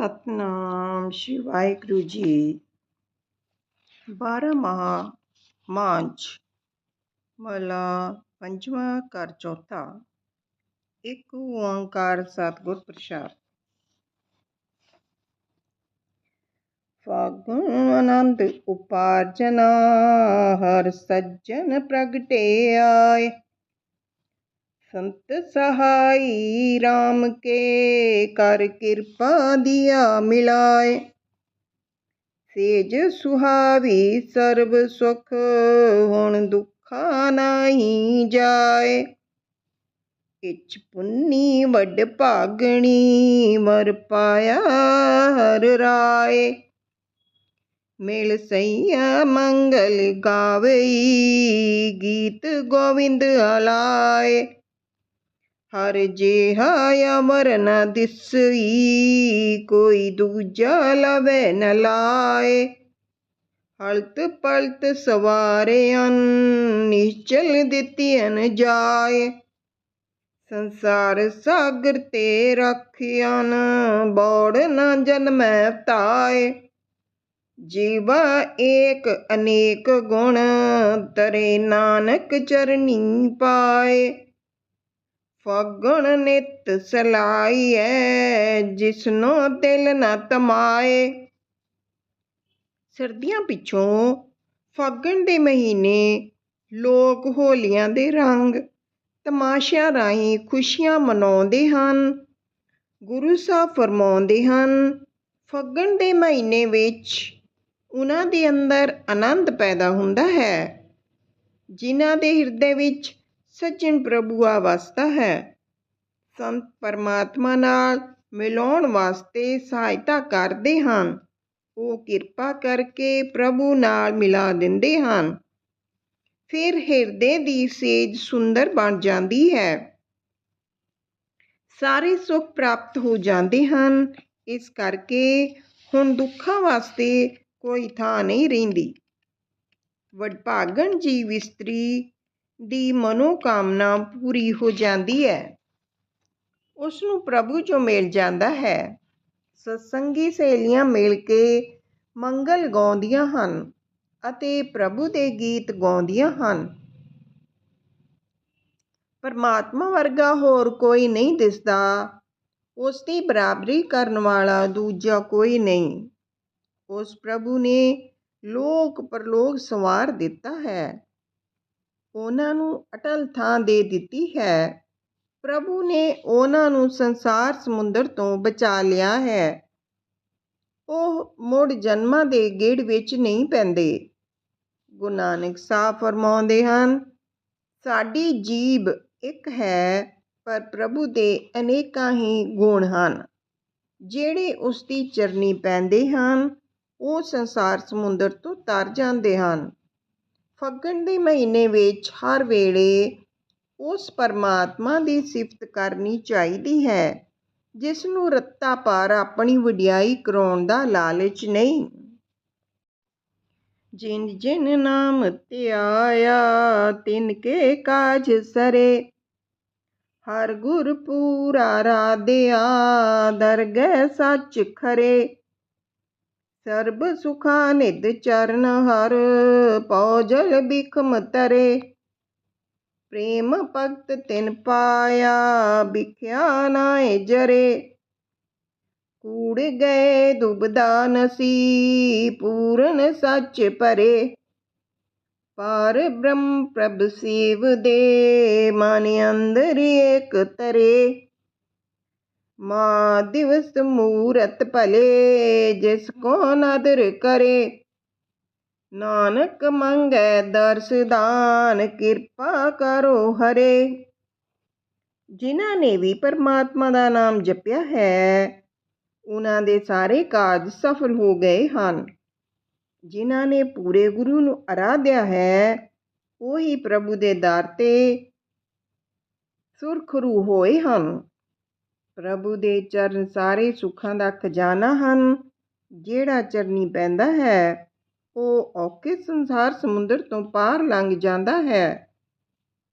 ਸਤਨਾਮ ਸ਼੍ਰੀ ਵਾਹਿਗੁਰੂ ਜੀ। ਬਾਰਾਂ ਮਹਾ ਮਾਂਝ ਮਲਾ ਪੰਜਵਾਂ ਘਰ ਚੌਥਾ। ਇੱਕ ਓੰਕਾਰ ਸਤਿਗੁਰ ਪ੍ਰਸਾਦ। ਫਾਗੁਣ ਆਨੰਦ ਉਪਾਰਜਨਾ, ਹਰ ਸੱਜਣ ਪ੍ਰਗਟੇ ਆਏ। ਸੰਤ ਸਹਾਈ RAM ਕੇ ਕਰ ਕਿਰਪਾ ਦਿਆ ਮਿਲਾਏ। ਸੇਜ ਸੁਹਾਵੀ ਸਰਬ ਸੁਖ ਹੁਣ ਦੁਖਾ ਨਹੀਂ ਜਾਏ। ਇਚ ਪੁੰਨੀ ਵੱਡ ਭਾਗਣੀ ਮਰ ਪਾਇਆ ਹਰ ਰਾਏ। ਮਿਲ ਸਈਆ ਮੰਗਲ ਗਾਵਈ ਗੀਤ ਗੋਵਿੰਦ ਹਲਾਏ। ਹਰ ਜਿਹਾ ਅਮਰ ਨ ਦਿਸਈ, ਕੋਈ ਦੂਜਾ ਲਵੇ ਨ ਲਾਏ। ਹਲਤ ਪਲਤ ਸਵਾਰਿਆਨ ਨਿਸ਼ਚਲ ਦਿੱਤੀਆਂ ਜਾਏ। ਸੰਸਾਰ ਸਾਗਰ ਤੇ ਰੱਖਿਆਨ, ਬੋੜ ਨ ਜਨਮੈ ਤਾਏ। ਜੀਵਾ ਏਕ ਅਨੇਕ ਗੁਣ, ਤਰੇ ਨਾਨਕ ਚਰਨੀ ਪਾਏ। ਫਗਣ ਨਿਤ ਸਲਾਈਐ, ਜਿਸਨੋ ਦਿਲ ਨਾ ਤਮਾਏ। ਸਰਦੀਆਂ ਪਿੱਛੋਂ ਫਾਗਣ ਦੇ ਮਹੀਨੇ ਲੋਕ ਹੋਲੀਆਂ ਦੇ ਰੰਗ ਤਮਾਸ਼ਿਆਂ ਰਾਹੀਂ ਖੁਸ਼ੀਆਂ ਮਨਾਉਂਦੇ ਹਨ, ਗੁਰੂ ਸਾਹਿਬ ਫਰਮਾਉਂਦੇ ਹਨ, ਫੱਗਣ ਦੇ ਮਹੀਨੇ ਵਿੱਚ ਉਹਨਾਂ ਦੇ ਅੰਦਰ ਆਨੰਦ ਪੈਦਾ ਹੁੰਦਾ ਹੈ, ਜਿਨ੍ਹਾਂ ਦੇ ਹਿਰਦੇ ਵਿੱਚ ਸੱਜਣ ਪ੍ਰਭੂ ਆ ਵਸਦਾ ਹੈ। ਸੰਤ ਪਰਮਾਤਮਾ ਨਾਲ ਮਿਲਾਉਣ ਵਾਸਤੇ ਸਹਾਇਤਾ ਕਰਦੇ ਹਨ। ਉਹ ਕਿਰਪਾ ਕਰਕੇ ਪ੍ਰਭੂ ਨਾਲ ਮਿਲਾ ਦਿੰਦੇ ਹਨ। ਫਿਰ ਹਿਰਦੇ ਦੀ ਸੇਜ ਸੁੰਦਰ ਬਣ ਜਾਂਦੀ ਹੈ। ਸਾਰੇ ਸੁੱਖ ਪ੍ਰਾਪਤ ਹੋ ਜਾਂਦੇ ਹਨ। ਇਸ ਕਰਕੇ ਹੁਣ ਦੁੱਖਾਂ ਵਾਸਤੇ ਕੋਈ ਥਾਂ ਨਹੀਂ ਰਹਿੰਦੀ। ਵਡਭਾਗਣ ਜੀ ਵਿਸਤਰੀ ਦੀ ਮਨੋਕਾਮਨਾ ਪੂਰੀ ਹੋ ਜਾਂਦੀ ਹੈ। ਉਸ ਨੂੰ ਪ੍ਰਭੂ ਜੋ ਮਿਲ ਜਾਂਦਾ ਹੈ। ਸਤਸੰਗੀ ਸਹੇਲੀਆਂ ਮਿਲ ਕੇ ਮੰਗਲ ਗਾਉਂਦੀਆਂ ਹਨ ਅਤੇ ਪ੍ਰਭੂ ਦੇ ਗੀਤ ਗਾਉਂਦੀਆਂ ਹਨ। ਪਰਮਾਤਮਾ ਵਰਗਾ ਹੋਰ ਕੋਈ ਨਹੀਂ ਦਿਸਦਾ। ਉਸ ਦੀ ਬਰਾਬਰੀ ਕਰਨ ਵਾਲਾ ਦੂਜਾ ਕੋਈ ਨਹੀਂ। ਉਸ ਪ੍ਰਭੂ ਨੇ ਲੋਕ ਪਰਲੋਕ ਸਵਾਰ ਦਿੱਤਾ ਹੈ। ਉਹਨਾਂ ਨੂੰ ਅਟਲ ਥਾਂ ਦੇ ਦਿੱਤੀ ਹੈ। ਪ੍ਰਭੂ ਨੇ ਉਹਨਾਂ ਨੂੰ ਸੰਸਾਰ ਸਮੁੰਦਰ ਤੋਂ ਬਚਾ ਲਿਆ ਹੈ। ਉਹ ਮੁੜ ਜਨਮਾਂ ਦੇ ਗੇੜ ਵਿੱਚ ਨਹੀਂ ਪੈਂਦੇ। ਗੁਰੂ ਨਾਨਕ ਸਾਹਿਬ ਫਰਮਾਉਂਦੇ ਹਨ, ਸਾਡੀ ਜੀਬ ਇੱਕ ਹੈ, ਪਰ ਪ੍ਰਭੂ ਦੇ ਅਨੇਕਾਂ ਹੀ ਗੁਣ ਹਨ। ਜਿਹੜੇ ਉਸ ਦੀ ਚਰਨੀ ਪੈਂਦੇ ਹਨ, ਉਹ ਸੰਸਾਰ ਸਮੁੰਦਰ ਤੋਂ ਤਰ ਜਾਂਦੇ ਹਨ। ਫੱਗਣ ਦੇ ਮਹੀਨੇ ਵਿੱਚ ਹਰ ਵੇਲੇ ਉਸ ਪਰਮਾਤਮਾ ਦੀ ਸਿਫਤ ਕਰਨੀ ਚਾਹੀਦੀ ਹੈ, ਜਿਸ ਨੂੰ ਰੱਤਾ ਪਾਰ ਆਪਣੀ ਵਡਿਆਈ ਕਰਾਉਣ ਦਾ ਲਾਲਚ ਨਹੀਂ। ਜਿਨ ਜਿਨ ਨਾਮ ਧਿਆਇਆ ਤਿਨ ਕੇ ਕਾਜ ਸਰੇ। ਹਰ ਗੁਰ ਪੂਰਾ ਰਾਧਿਆ, ਦਰਗਹਿ ਸੱਚ ਖਰੇ। ਸਰਬ ਸੁਖਾ ਨਿਦ ਚਰਨ ਹਰ ਪਉਜਲ ਬਿਖਮ ਤਰੇ। ਪ੍ਰੇਮ ਭਗਤ ਤਿਨ ਪਾਇਆ, ਬਿਖਿਆ ਨਾਏ ਜਰੇ। ਕੂੜ ਗਏ ਦੁਬਦਾ ਨਸੀ, ਪੂਰਨ ਸੱਚ ਪਰੇ। ਪਾਰ ਬ੍ਰਹਮ ਪ੍ਰਭ ਸੇਵ ਦੇ, ਮਨ ਅੰਦਰ ਏਕ ਤਰੇ। ਮਾ ਦਿਵਸ ਮੂਰਤ ਭਲੇ, ਜਿਸ ਕੋ ਨਦਰ ਨਾਨਕ ਮੰਗੈ ਦਰਸਦਾਨ ਕਿਰਪਾ ਕਰੋ ਹਰੇ। ਜਿਨ੍ਹਾਂ ਨੇ ਵੀ ਪਰਮਾਤਮਾ ਦਾ ਨਾਮ ਜਪਿਆ ਹੈ, ਉਹਨਾਂ ਦੇ ਸਾਰੇ ਕਾਜ ਸਫਲ ਹੋ ਗਏ ਹਨ। ਜਿਨ੍ਹਾਂ ਨੇ ਪੂਰੇ ਗੁਰੂ ਨੂੰ ਅਰਾਧਿਆ ਹੈ, ਉਹੀ ਪ੍ਰਭੂ ਦੇ ਦਰ ਤੇ ਸੁਰਖਰੂ ਹੋਏ ਹਨ। ਪ੍ਰਭੂ ਦੇ ਚਰਨ ਸਾਰੇ ਸੁੱਖਾਂ ਦਾ ਖਜ਼ਾਨਾ ਹਨ। ਜਿਹੜਾ ਚਰਨੀ ਪੈਂਦਾ ਹੈ, ਉਹ ਔਕੇ ਸੰਸਾਰ ਸਮੁੰਦਰ ਤੋਂ ਪਾਰ ਲੰਘ ਜਾਂਦਾ ਹੈ।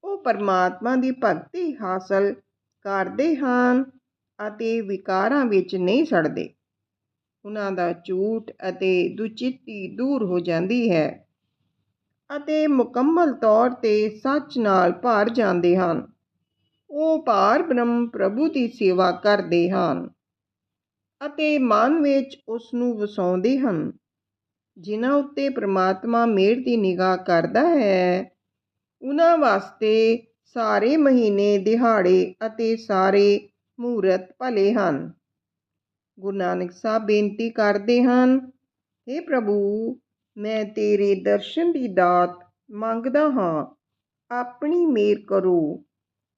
ਉਹ ਪਰਮਾਤਮਾ ਦੀ ਭਗਤੀ ਹਾਸਲ ਕਰਦੇ ਹਨ ਅਤੇ ਵਿਕਾਰਾਂ ਵਿੱਚ ਨਹੀਂ ਸੜਦੇ। ਉਹਨਾਂ ਦਾ ਝੂਠ ਅਤੇ ਦੁਚਿੱਤੀ ਦੂਰ ਹੋ ਜਾਂਦੀ ਹੈ ਅਤੇ ਮੁਕੰਮਲ ਤੌਰ 'ਤੇ ਸੱਚ ਨਾਲ ਭਰ ਜਾਂਦੇ ਹਨ। ਉਹ ਪਾਰ ਬ੍ਰਹਮ ਪ੍ਰਭੂ ਦੀ ਸੇਵਾ ਕਰਦੇ ਹਨ ਅਤੇ ਮਨ ਵਿੱਚ ਉਸ ਨੂੰ ਵਸਾਉਂਦੇ ਹਨ। ਜਿਨ੍ਹਾਂ ਉੱਤੇ ਪ੍ਰਮਾਤਮਾ ਮੇਰ ਦੀ ਨਿਗਾਹ ਕਰਦਾ ਹੈ ਉਹਨਾਂ ਵਾਸਤੇ ਸਾਰੇ ਮਹੀਨੇ ਦਿਹਾੜੇ ਅਤੇ ਸਾਰੇ ਮਹੂਰਤ ਭਲੇ ਹਨ। ਗੁਰੂ ਨਾਨਕ ਸਾਹਿਬ ਬੇਨਤੀ ਕਰਦੇ ਹਨ हे ਪ੍ਰਭੂ, ਮੈਂ ਤੇਰੇ ਦਰਸ਼ਨ ਦੀ ਦਾਤ ਮੰਗਦਾ ਹਾਂ, ਆਪਣੀ ਮੇਰ ਕਰੋ।